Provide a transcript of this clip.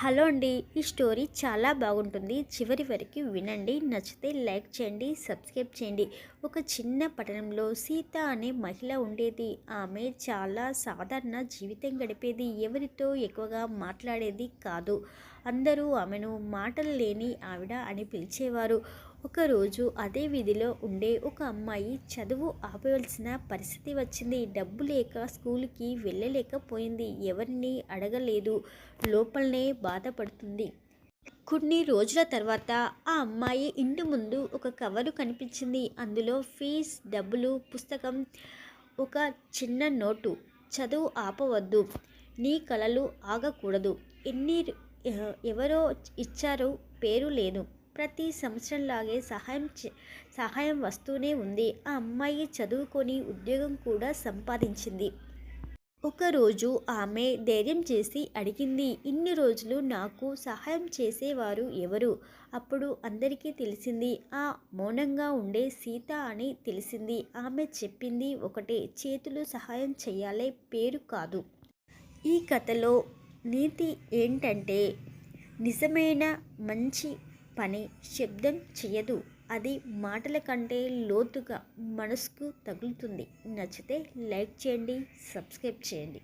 Hello అండి. ఈ story చాలా బాగుంటుంది. చివరి వరకు వినండి. నచ్చితే లైక్ చేయండి సబ్స్క్రైబ్ చేయండి. ఒక చిన్న పట్టణంలో సీత అనే మహిళ ఉండేది. ఆమె చాలా సాధారణ జీవితం గడిపేది. ఎవరితో ఎక్కువగా మాట్లాడేది కాదు. అందరూ ఆమెను మాటలు లేని ఆవిడ అని పిలిచేవారు. ఒకరోజు అదే వీధిలో ఉండే ఒక అమ్మాయి చదువు ఆపవలసిన పరిస్థితి వచ్చింది. డబ్బు లేక స్కూల్కి వెళ్ళలేకపోయింది. ఎవరిని అడగలేదు. లోపలనే బాధపడుతుంది. కొన్ని రోజుల తర్వాత ఆ అమ్మాయి ఇంటి ముందు ఒక కవరు కనిపించింది. అందులో ఫీజ్ డబ్బులు పుస్తకం ఒక చిన్న నోటు. చదువు ఆపవద్దు. నీ కలలు ఆగకూడదు. ఎన్ని ఎవరో ఇచ్చారో పేరు లేదు. ప్రతి సంవత్సరంలాగే సహాయం సహాయం వస్తూనే ఉంది. ఆ అమ్మాయి చదువుకొని ఉద్యోగం కూడా సంపాదించింది. ఒకరోజు ఆమె ధైర్యం చేసి అడిగింది ఇన్ని రోజులు నాకు సహాయం చేసేవారు ఎవరు? అప్పుడు అందరికీ తెలిసింది ఆ మౌనంగా ఉండే సీత అని తెలిసింది. ఆమె చెప్పింది ఒకటే చేతులు సహాయం చేయాలే పేరు కాదు. ఈ కథలో నీతి ఏంటంటే నిజమైన మంచి పని శబ్దం చేయదు. అది మాటల కంటే లోతుగా మనసుకు తగులుతుంది. నచ్చితే లైక్ చేయండి సబ్స్క్రైబ్ చేయండి.